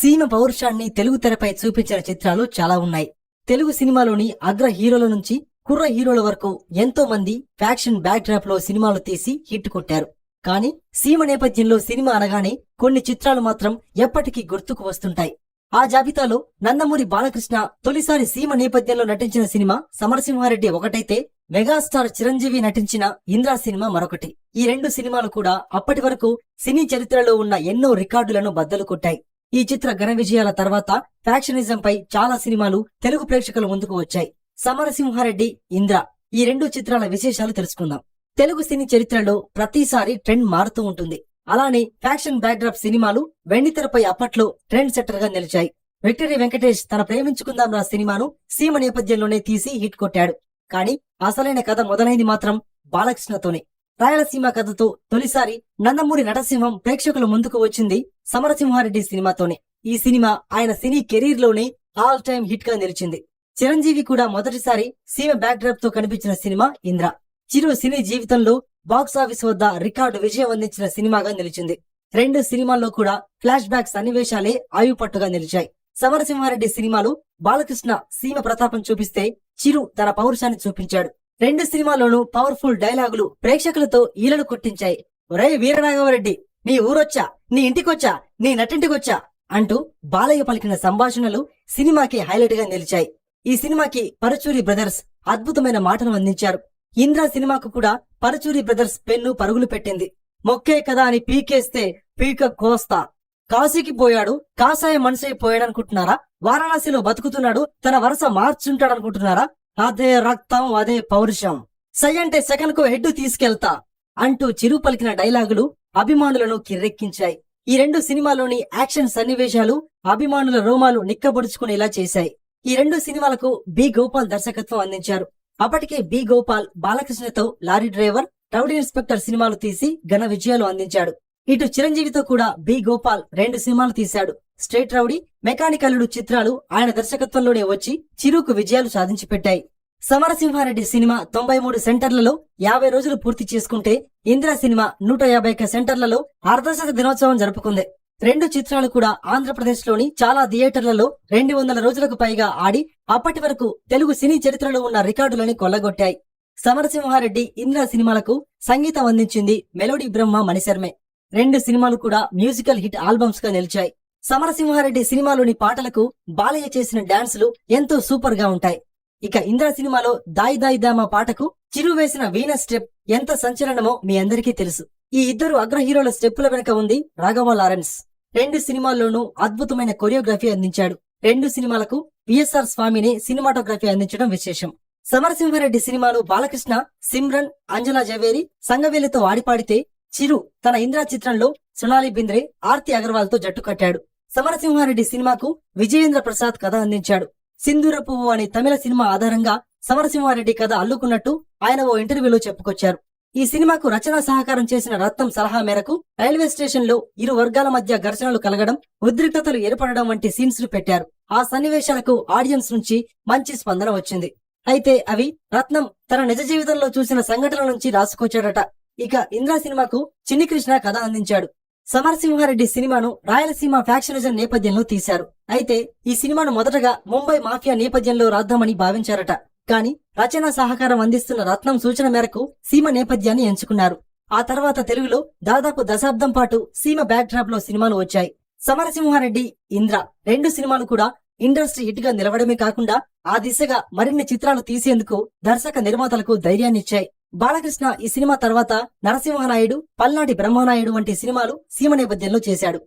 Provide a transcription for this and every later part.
సీమ పౌరుషాన్ని తెలుగు తెరపై చూపించిన చిత్రాలు చాలా ఉన్నాయి. తెలుగు సినిమాలోని అగ్ర హీరోల నుంచి కుర్ర హీరోల వరకు ఎంతో మంది ఫ్యాక్షన్ బ్యాక్ డ్రాప్లో సినిమాలు తీసి హిట్ కొట్టారు. కానీ సీమ నేపథ్యంలో సినిమా అనగానే కొన్ని చిత్రాలు మాత్రం ఎప్పటికీ గుర్తుకు వస్తుంటాయి. ఆ జాబితాలో నందమూరి బాలకృష్ణ తొలిసారి సీమ నేపథ్యంలో నటించిన సినిమా సమరసింహారెడ్డి ఒకటైతే మెగాస్టార్ చిరంజీవి నటించిన ఇంద్రా సినిమా మరొకటి. ఈ రెండు సినిమాలు కూడా అప్పటి వరకు సినీ చరిత్రలో ఉన్న ఎన్నో రికార్డులను బద్దలు కొట్టాయి. ఈ చిత్ర ఘన విజయాల తర్వాత ఫ్యాక్షనిజం పై చాలా సినిమాలు తెలుగు ప్రేక్షకుల ముందుకు వచ్చాయి. సమరసింహారెడ్డి ఇంద్ర. ఈ రెండు చిత్రాల విశేషాలు తెలుసుకుందాం. తెలుగు సినీ చరిత్రలో ప్రతిసారి ట్రెండ్ మారుతూ ఉంటుంది. అలానే ఫ్యాక్షన్ బ్యాక్డ్రాప్ సినిమాలు వెండితెరపై అప్పట్లో ట్రెండ్ సెట్టర్గా నిలిచాయి. విక్టరీ వెంకటేష్ తన ప్రేమించుకుందాం రా సినిమాను సీమ నేపథ్యంలోనే తీసి హిట్ కొట్టాడు. కానీ అసలైన కథ మొదలైంది మాత్రం బాలకృష్ణతోనే. రాయలసీమ కథతో తొలిసారి నందమూరి నటసింహం ప్రేక్షకుల ముందుకు వచ్చింది సమరసింహారెడ్డి సినిమాతోనే. ఈ సినిమా ఆయన సినీ కెరీర్లోనే ఆల్ టైమ్ హిట్గా నిలిచింది. చిరంజీవి కూడా మొదటిసారి సీమ బ్యాక్ డ్రాప్తో కనిపించిన సినిమా ఇంద్ర. చిరు సినీ జీవితంలో బాక్స్ ఆఫీస్ వద్ద రికార్డు విజయం అందించిన సినిమాగా నిలిచింది. రెండు సినిమాల్లో కూడా ఫ్లాష్ బ్యాక్ సన్నివేశాలే ఆయుపట్టుగా నిలిచాయి. సమరసింహారెడ్డి సినిమాలు బాలకృష్ణ సీమ ప్రతాపం చూపిస్తే చిరు తన పౌరుషాన్ని చూపించాడు. రెండు సినిమాల్లోనూ పవర్ఫుల్ డైలాగులు ప్రేక్షకులతో ఈలలు కొట్టించాయి. ఒరే వీరరాఘవరెడ్డి నీ ఊరొచ్చా? నీ ఇంటికొచ్చా? నీ నటింటికొచ్చా అంటూ బాలయ్య పలికిన సంభాషణలు సినిమాకి హైలైట్గా నిలిచాయి. ఈ సినిమాకి పరచూరి బ్రదర్స్ అద్భుతమైన మాటను అందించారు. ఇంద్ర సినిమాకు కూడా పరచూరి బ్రదర్స్ పెన్ను పరుగులు పెట్టింది. మొక్కే కదా అని పీకేస్తే పీక కోస్తా. కాశీకి పోయాడు కాషాయ మనిషి పోయాడనుకుంటున్నారా? వారణాసిలో బతుకుతున్నాడు తన వరుస మార్చుంటాడనుకుంటున్నారా? అదే రక్తం అదే పౌరుషం. సై అంటే సెకండ్కు హెడ్ తీసుకెళ్తా. అంటూ చిరు పలికిన డైలాగులు అభిమానులను కిర్రెక్కించాయి. ఈ రెండు సినిమాలోని యాక్షన్ సన్నివేశాలు అభిమానుల రోమాలు నిక్కబొడుచుకునేలా చేశాయి. ఈ రెండు సినిమాలకు బి గోపాల్ దర్శకత్వం అందించారు. అప్పటికే బి గోపాల్ బాలకృష్ణతో లారీ డ్రైవర్ రౌడీ ఇన్స్పెక్టర్ సినిమాలు తీసి ఘన విజయాలు అందించాడు. ఇటు చిరంజీవితో కూడా బి గోపాల్ రెండు సినిమాలు తీశాడు. స్ట్రేట్ రౌడీ మెకానికలుడు చిత్రాలు ఆయన దర్శకత్వంలోనే వచ్చి చిరుకు విజయాలు సాధించి పెట్టాయి సమరసింహారెడ్డి సినిమా తొంభై మూడు సెంటర్లలో యాభై రోజులు పూర్తి చేసుకుంటే ఇందిరా సినిమా నూట యాభై ఒక్క సెంటర్లలో అర్ధశత దినోత్సవం జరుపుకుంది. రెండు చిత్రాలు కూడా ఆంధ్రప్రదేశ్లోని చాలా థియేటర్లలో రెండు వందల రోజులకు పైగా ఆడి అప్పటి వరకు తెలుగు సినీ చరిత్రలో ఉన్న రికార్డులని కొల్లగొట్టాయి. సమరసింహారెడ్డి ఇంద్ర సినిమాలకు సంగీతం అందించింది మెలోడీ బ్రహ్మ మణిశర్మే. రెండు సినిమాలు కూడా మ్యూజికల్ హిట్ ఆల్బమ్స్గా నిలిచాయి. సమరసింహారెడ్డి సినిమాలోని పాటలకు బాలయ్య చేసిన డాన్సులు ఎంతో సూపర్గా ఉంటాయి. ఇక ఇంద్ర సినిమాలో దాయి దాయి దామా పాటకు చిరు వేసిన వీణ స్టెప్ ఎంత సంచలనమో మీ అందరికీ తెలుసు. ఈ ఇద్దరు అగ్ర హీరోల స్టెప్పుల వెనుక ఉంది రాఘవ లారెన్స్. రెండు సినిమాల్లోనూ అద్భుతమైన కొరియోగ్రఫీ అందించాడు. రెండు సినిమాలకు విఎస్ఆర్ స్వామిని సినిమాటోగ్రఫీ అందించడం విశేషం. సమరసింహారెడ్డి సినిమాలు బాలకృష్ణ సిమ్రన్ అంజనా జవేరి సంగవేలితో ఆడిపాడితే చిరు తన ఇంద్ర చిత్రంలో సునాలి బింద్రే ఆర్తి అగర్వాల్తో జట్టు కట్టాడు. సమరసింహారెడ్డి సినిమాకు విజయేంద్ర ప్రసాద్ కథ అందించాడు. సింధూర పువ్వు అనే తమిళ సినిమా ఆధారంగా సమరసింహారెడ్డి కథ అల్లుకున్నట్టు ఆయన ఓ ఇంటర్వ్యూలో చెప్పుకొచ్చారు. ఈ సినిమాకు రచన సహకారం చేసిన రత్నం సలహా మేరకు రైల్వే స్టేషన్లో ఇరు వర్గాల మధ్య ఘర్షణలు కలగడం ఉద్రిక్తతలు ఏర్పడడం వంటి సీన్స్ను పెట్టారు. ఆ సన్నివేశాలకు ఆడియన్స్ నుంచి మంచి స్పందన వచ్చింది. అయితే అవి రత్నం తన నిజ జీవితంలో చూసిన సంఘటనల నుంచి రాసుకొచ్చాడట. ఇక ఇంద్రా సినిమాకు చిన్ని కృష్ణ కథ అందించాడు. సమరసింహారెడ్డి సినిమాను రాయలసీమ ఫ్యాక్షనిజం నేపథ్యంలో తీశారు. అయితే ఈ సినిమాను మొదటగా ముంబై మాఫియా నేపథ్యంలో రాద్దామని భావించారట. కానీ రచన సహకారం అందిస్తున్న రత్నం సూచన మేరకు సీమ నేపథ్యాన్ని ఎంచుకున్నారు. ఆ తర్వాత తెలుగులో దాదాపు దశాబ్దం పాటు సీమ బ్యాక్ డ్రాప్లో సినిమాలు వచ్చాయి. సమరసింహారెడ్డి ఇంద్ర రెండు సినిమాలు కూడా ఇండస్ట్రీ హిట్గా నిలవడమే కాకుండా ఆ దిశగా మరిన్ని చిత్రాలు తీసేందుకు దర్శక నిర్మాతలకు ధైర్యాన్నిచ్చాయి. బాలకృష్ణ ఈ సినిమా తర్వాత నరసింహనాయుడు పల్నాటి బ్రహ్మనాయుడు వంటి సినిమాలు సీమ నేపథ్యంలో చేశాడు.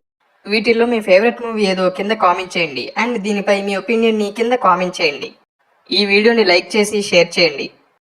వీటిల్లో మీ ఫేవరెట్ మూవీ ఏదో కింద కామెంట్ చేయండి. అండ్ దీనిపై మీ ఒపీనియన్ని కింద కామెంట్ చేయండి. ఈ వీడియోని లైక్ చేసి షేర్ చేయండి.